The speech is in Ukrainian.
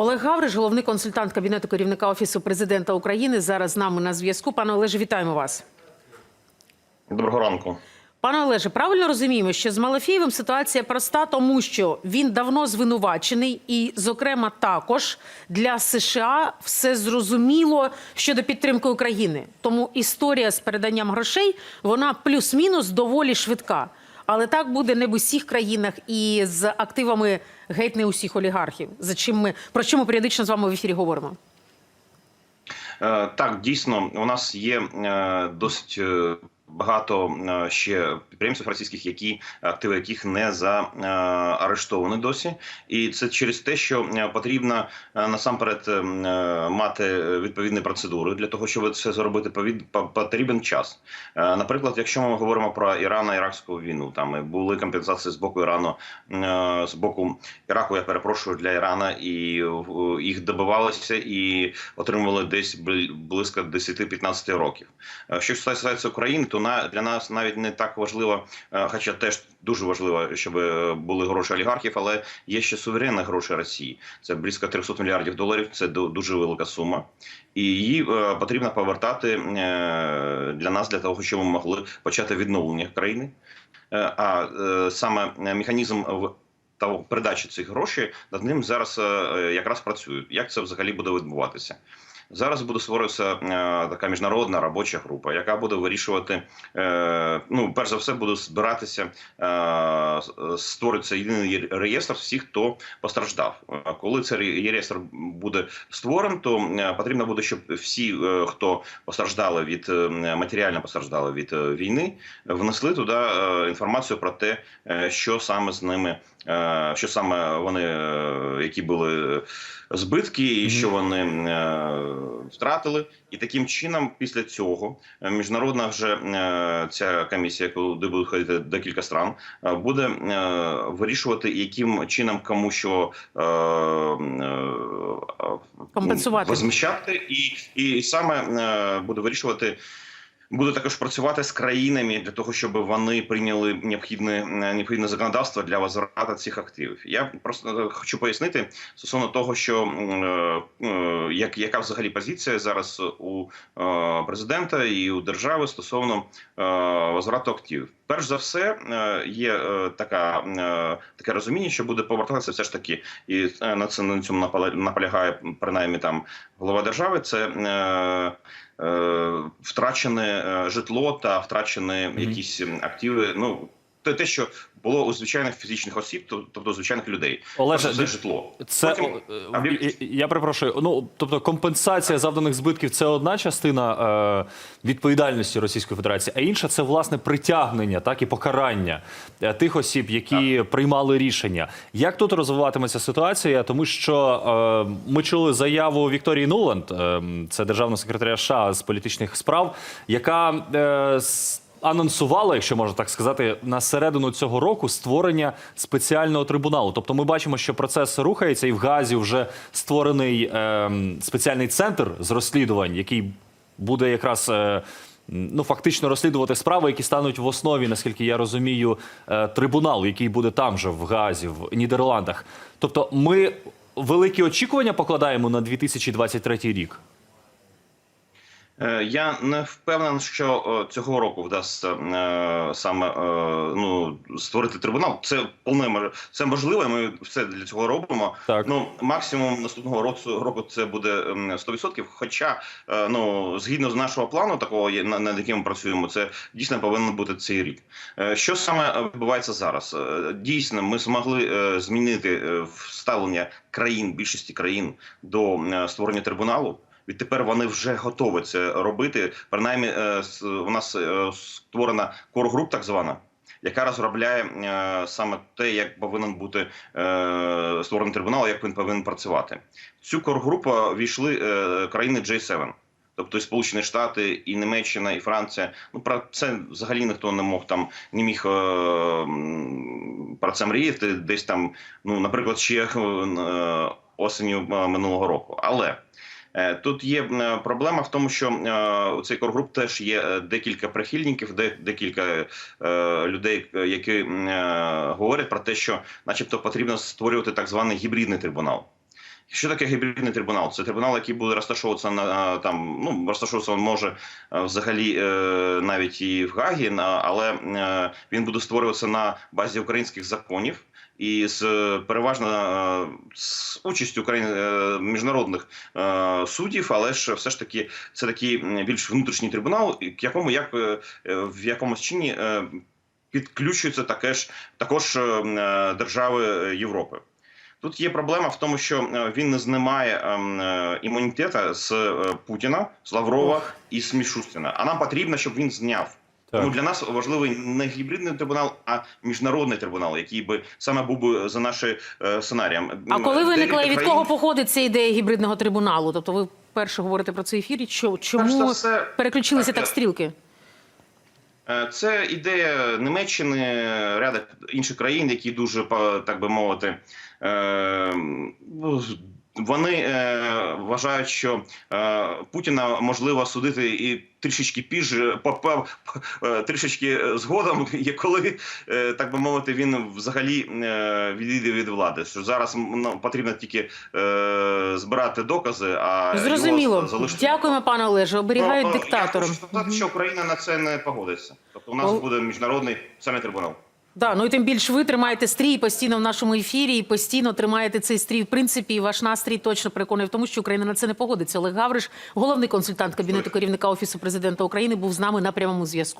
Олег Гавриш, головний консультант кабінету керівника офісу президента України, зараз з нами на зв'язку. Пане Олеже, вітаємо вас. Доброго ранку. Пане Олеже, правильно розуміємо, що з Малафієвим ситуація проста, тому що він давно звинувачений, і, зокрема, також для США все зрозуміло щодо підтримки України. Тому історія з переданням грошей вона плюс-мінус доволі швидка. Але так буде не в усіх країнах і з активами геть не усіх олігархів. За чим ми про що ми періодично з вами в ефірі говоримо? Е, Так, дійсно, у нас є е, досить е, багато е, ще підприємців російських, які активи яких не заарештовані досі, і це через те, що е, потрібно е, насамперед е, е, мати відповідні процедури для того, щоб це зробити. Потрібен час. Е, Наприклад, якщо ми говоримо про Ірано-Іракську війну, там були компенсації з боку Ірану, е, з боку Іраку, я перепрошую для Ірана, і е, їх добивалися і отримували десь бли- близько 10-15 років. Е, Що стосується України, то на для нас навіть не так важливо, е, хоча теж дуже важливо, щоб е, були гроші олігархів, але є ще суверенні гроші Росії. Це близько 300 мільярдів доларів. Це дуже велика сума, і її е, потрібно повертати для нас для того, щоб ми могли почати відновлення країни. А саме механізм та передачі цих грошей над ним зараз якраз працюють. Як це взагалі буде відбуватися? Зараз буде створюватися е, така міжнародна робоча група, яка буде вирішувати. Е, ну, перш за все, буде збиратися, е, створиться єдиний реєстр всіх, хто постраждав. Коли цей реєстр буде створений, то потрібно буде, щоб всі, хто постраждали від матеріально постраждали від війни, внесли туди інформацію про те, що саме з ними, що саме вони, які були збитки, і що вони втратили. І таким чином, після цього, е, міжнародна вже е, ця комісія, куди будуть ходити декілька стран, е, буде вирішувати, яким чином кому що Компенсувати. возміщати, і, і саме буде вирішувати. Буде також працювати з країнами для того, щоб вони прийняли необхідне необхідне законодавство для возврата цих активів. Я просто хочу пояснити стосовно того, що е, е, як яка взагалі позиція зараз у е, президента і у держави стосовно е, возврату активів. Перш за все, е, є е, така е, таке розуміння, що буде повертатися все ж таки, і на це на цьому наполя- наполягає принаймні там голова держави. Це втрачене житло та втрачені якісь активи. Ну те, те, що було у звичайних фізичних осіб, то- тобто звичайних людей. Олеже, все житло. Це Потім е, я перепрошую. Ну тобто компенсація завданих збитків це одна частина е, відповідальності Російської Федерації, а інша це власне притягнення, так і покарання е, тих осіб, які приймали рішення. Як тут розвиватиметься ситуація? Тому що е, ми чули заяву Вікторії Нуланд, е, це державного секретаря США з політичних справ, яка е, анонсувала, якщо можна так сказати, на середину цього року створення спеціального трибуналу. Тобто, ми бачимо, що процес рухається, і в Газі вже створений ем, спеціальний центр з розслідувань, який буде якраз. Е, Ну, фактично розслідувати справи, які стануть в основі, наскільки я розумію, е, трибуналу, який буде там же в Газі, в Нідерландах. Тобто, ми великі очікування покладаємо на 2023 рік. Е, Я не впевнений, що е, цього року вдасться е, саме ну створити трибунал. Це повне це можливо. і Ми все для цього робимо. Так. Ну максимум наступного року року це буде ем, 100%. Хоча ну згідно з нашого плану, такого на- над яким ми працюємо, це дійсно повинен бути цей рік. Що саме відбувається зараз? Дійсно, ми змогли змінити е, ставлення країн більшості країн до створення трибуналу. Відтепер вони вже готові це робити. Принаймні, е, у нас е, створена кор-груп, так звана, яка розробляє е, саме те, як повинен бути створений трибунал, як він повинен працювати. В цю кор-групу війшли країни J7. Тобто і Сполучені Штати, і Німеччина, і Франція. Ну про це взагалі ніхто не мог там не міг е, про це мріяти. Десь там, ну наприклад, ще е, осенню е, минулого року. Але Тут є е, проблема в тому, що е, у цей коргруп теж є е, декілька прихильників, декілька е, людей, е, які е, говорять про те, що, начебто, потрібно створювати так званий гібридний трибунал. Що таке гібридний трибунал? Це трибунал, який буде розташовуватися на там, ну розташовуватися він може е, взагалі е, навіть і в Гагі, але е, він буде створюватися на базі українських законів. І з переважно з участю Україн е, міжнародних суддів, але ж все ж таки це такий більш внутрішній трибунал, к якому як в якомусь чині підключуються таке ж також держави Європи. Тут є проблема в тому, що е, він не знімає ем, е, з е, Путіна, з Лаврова і з Мішустіна. А нам потрібно, щоб він зняв. Так. Тому для нас важливий не гібридний трибунал, а міжнародний трибунал, який би саме був би за нашим сценарієм. А коли виникла і від кого походить ця ідея гібридного трибуналу? Тобто ви вперше говорите про це ефірі? Чо- Чому все, переключилися так, так стрілки? Е, Це ідея Німеччини, ряда інших країн, які дуже так би мовити. Вони е, вважають, що е, Путіна можливо судити і трішечки пізже, по, по, е, трішечки згодом, є коли е, так би мовити, він взагалі е, відійде від влади. Що зараз ну, потрібно тільки е, збирати докази, а Зрозуміло. залишити. Дякуємо, пане Олеже. Оберігають диктатором. Я хочу сказати, що Україна на це не погодиться. Тобто у нас О. буде міжнародний спеціальний трибунал. Да, ну і тим більш ви тримаєте стрій постійно в нашому ефірі і постійно тримаєте цей стрій. В принципі, і ваш настрій точно переконує в тому, що Україна на це не погодиться. Олег Гавриш, головний консультант кабінету керівника офісу президента України, був з нами на прямому зв'язку.